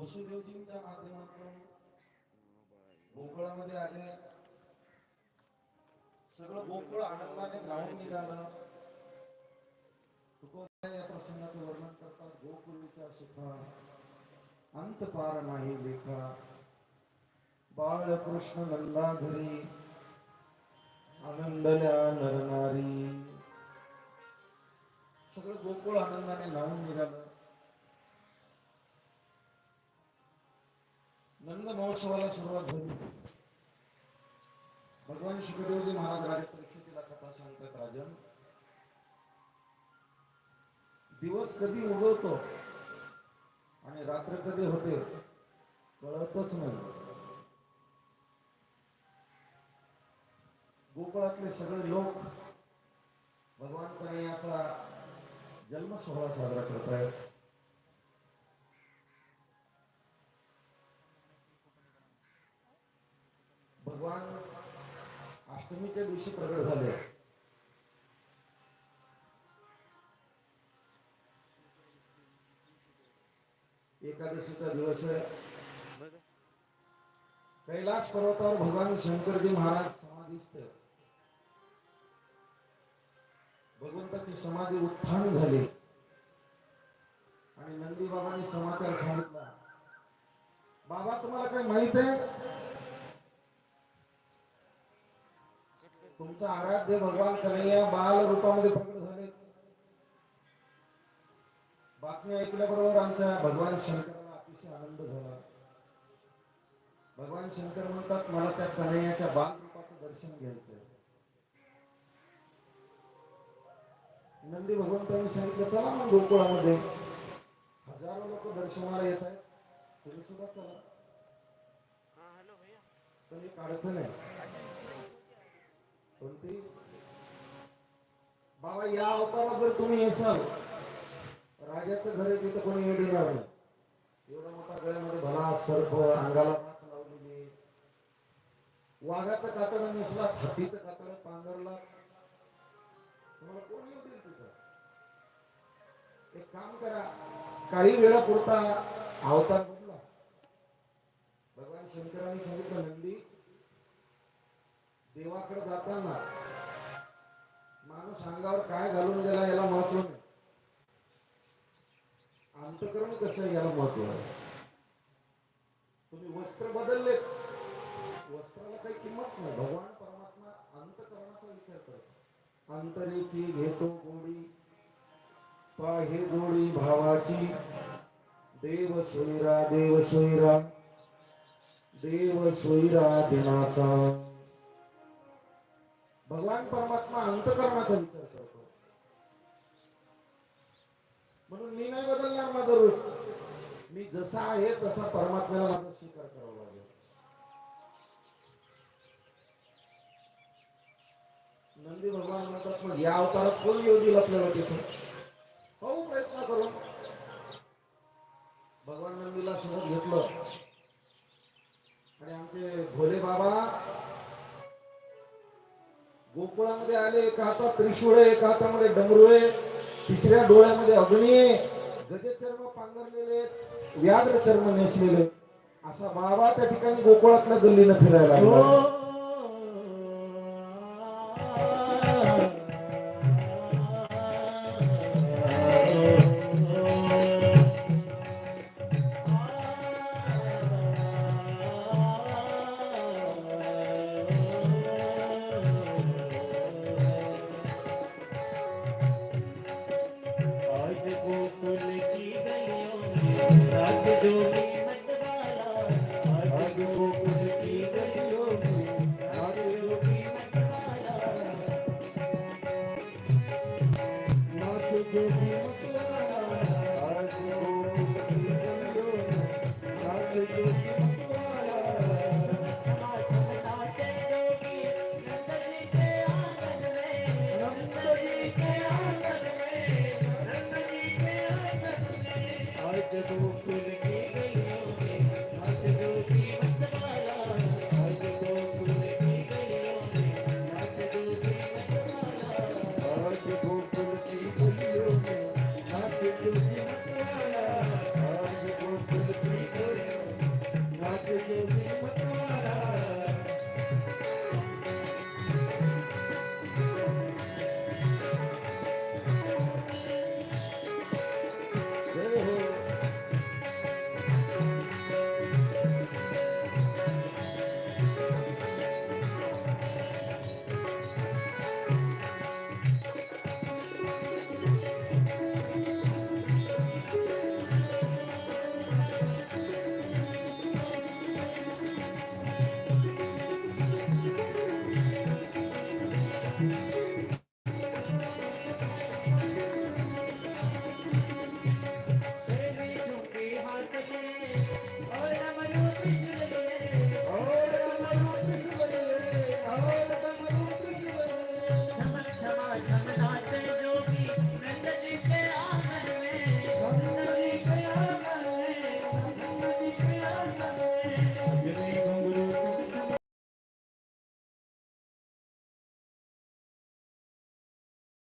वसुदेवजींच्या माध्यमातून गोकुळामध्ये आले. सगळं गोकुळ आनंदाने गाऊन निघालं. तुकोबा या प्रसंगाचं वर्णन करतात गोकुळीचा सुखा अंत पार नाही लेखा. बाळकृष्ण नंदा घरी आनंदल्या नरनारी. सगळं गोकुळ आनंदाने लावून निघालं. नंद महोत्सवाला सुरुवात झाली. भगवान शुकदेवजी महाराज राज परिषदेला कथा सांगतात राजन. दिवस कधी उगवतो आणि रात्र कधी होते कळतच नाही. गोकुळातले सगळे लोक भगवान कन्हैयाचा जन्म सोहळा साजरा करत आहेत भगवान अष्टमीच्या दिवशी प्रगट झाले. एकादशीचा दिवस आहे. कैलास पर्वतावर भगवान शंकरजी महाराज समाधीस्थ भगवंताची समाधी उत्थान झाली. आणि नंदी बाबांनी समाचार सांगितला. बाबा तुम्हाला काय माहीत आहे? तुमचा आराध्य भगवान कन्हैया बाल रूपामध्ये प्रकट झाले. बातमी ऐकल्याबरोबर आमच्या भगवान शंकराला अतिशय आनंद झाला. भगवान शंकर म्हणतात मला त्या कन्हैयाच्या बाल रूपाचं दर्शन घ्यायचंय. नंदी भगवंतांनी सांगितलं चला मग गोकुळामध्ये. हजारो लोक दर्शनाला येत आहेत. तुम्ही सुद्धा चला. पण एक अडचण आहे. कोणती? बाबा या अवतारात तुम्ही येसाल राजाचं घर आहे तिथं कोणी येणार नाही. एवढा मोठा गळ्यामध्ये भला सर्प अंगाला मात लावलेली. वाघाचं कातड नेसला हातीचं कातड पांघरला. तुम्हाला कोण येऊ देईल तिथं? एक काम करा. काही वेळा पुरता अवतार बदला. भगवान शंकरांनी सांगितलं देवाकडे जाताना माणूस अंगावर काय घालून गेला याला महत्त्व नाही. अंतकरण कसं आहे याला महत्त्व आहे? तुम्ही वस्त्र बदलले वस्त्राला काही किंमत नाही. भगवान परमात्मा अंतकरणाचा विचार करतो अंतरेची घेतो गोडी पाहे गोडी भावाची. देव सोयरा देव सोयरा. देव सोयरा दिनाचा. भगवान परमात्मा अंतकरणाचा विचार करतो. म्हणून मी नाही बदलणार माझा रूप मी जसा आहे तसा परमात्म्याला माझा स्वीकार करावा लागेल. नंदी भगवान म्हणतात मग या अवतारात कोण येऊ देईल आपल्याला तिथे हो प्रयत्न करून गोकुळामध्ये आले एका हातात त्रिशूळ आहे एका हातामध्ये डमरू आहे तिसऱ्या डोळ्यामध्ये अग्नी आहे. गजचर्म पांघरलेले व्याघ्र चर्म नेसलेले असा बाबा त्या ठिकाणी गोकुळातल्या गल्लीनं फिरायला हो. में